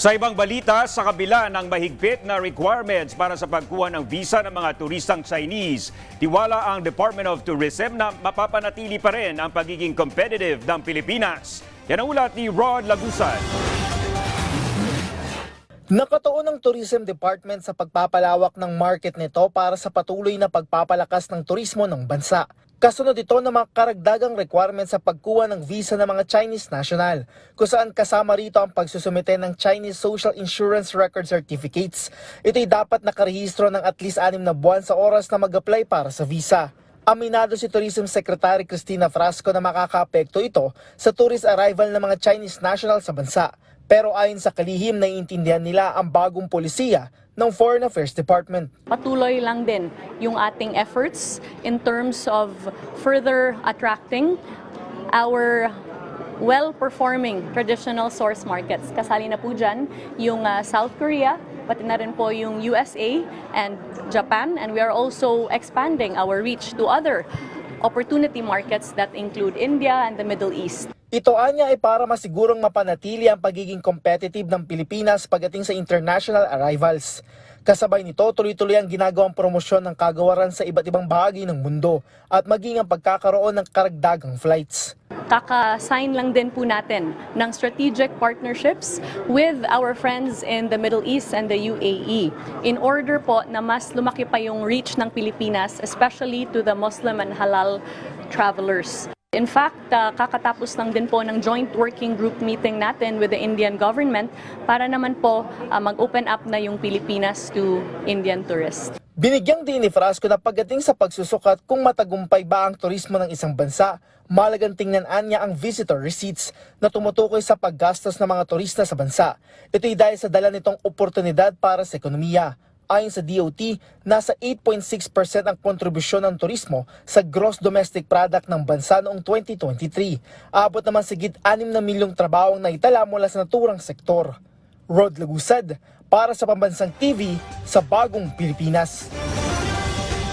Sa ibang balita, sa kabila ng mahigpit na requirements para sa pagkuha ng visa ng mga turistang Chinese, tiwala ang Department of Tourism na mapapanatili pa rin ang pagiging competitive ng Pilipinas. Yan ang ulat ni Rod Lagusan. Nakatuon ang Tourism Department sa pagpapalawak ng market nito para sa patuloy na pagpapalakas ng turismo ng bansa. Kasunod ito ng mga karagdagang requirements sa pagkuha ng visa ng mga Chinese national, kung kasama rito ang pagsusumite ng Chinese Social Insurance Record Certificates. Ito'y dapat nakarehistro ng at least anim na buwan sa oras na mag-apply para sa visa. Aminado si Tourism Secretary Cristina Frasco na makakaapekto ito sa tourist arrival ng mga Chinese national sa bansa. Pero ayon sa kalihim, naiintindihan nila ang bagong polisiya ng Foreign Affairs Department. patuloy lang din yung ating efforts in terms of further attracting our well-performing traditional source markets. Kasali na po dyan yung uh, South Korea, pati na rin po yung USA and Japan. And we are also expanding our reach to other opportunity markets that include India and the Middle East. Ito anya ay para masigurong mapanatili ang pagiging competitive ng Pilipinas pagdating sa international arrivals. Kasabay nito, tuloy-tuloy ang ginagawang promosyon ng kagawaran sa iba't ibang bahagi ng mundo at maging ang pagkakaroon ng karagdagang flights. kaka-sign lang din po natin ng strategic partnerships with our friends in the Middle East and the UAE in order po na mas lumaki pa yung reach ng Pilipinas, especially to the Muslim and halal travelers. In fact, uh, kakatapos lang din po ng joint working group meeting natin with the Indian government para naman po uh, mag-open up na yung Pilipinas to Indian tourists. Binigyang din ni Frasco na pagdating sa pagsusukat kung matagumpay ba ang turismo ng isang bansa, malagang tingnan niya ang visitor receipts na tumutukoy sa paggastos ng mga turista sa bansa. Ito'y dahil sa dala nitong oportunidad para sa ekonomiya. Ayon sa DOT, nasa 8.6% ang kontribusyon ng turismo sa gross domestic product ng bansa noong 2023. Abot naman sigit 6 na milyong trabaho ang naitala mula sa naturang sektor. Rod Lagusad para sa Pambansang TV sa Bagong Pilipinas.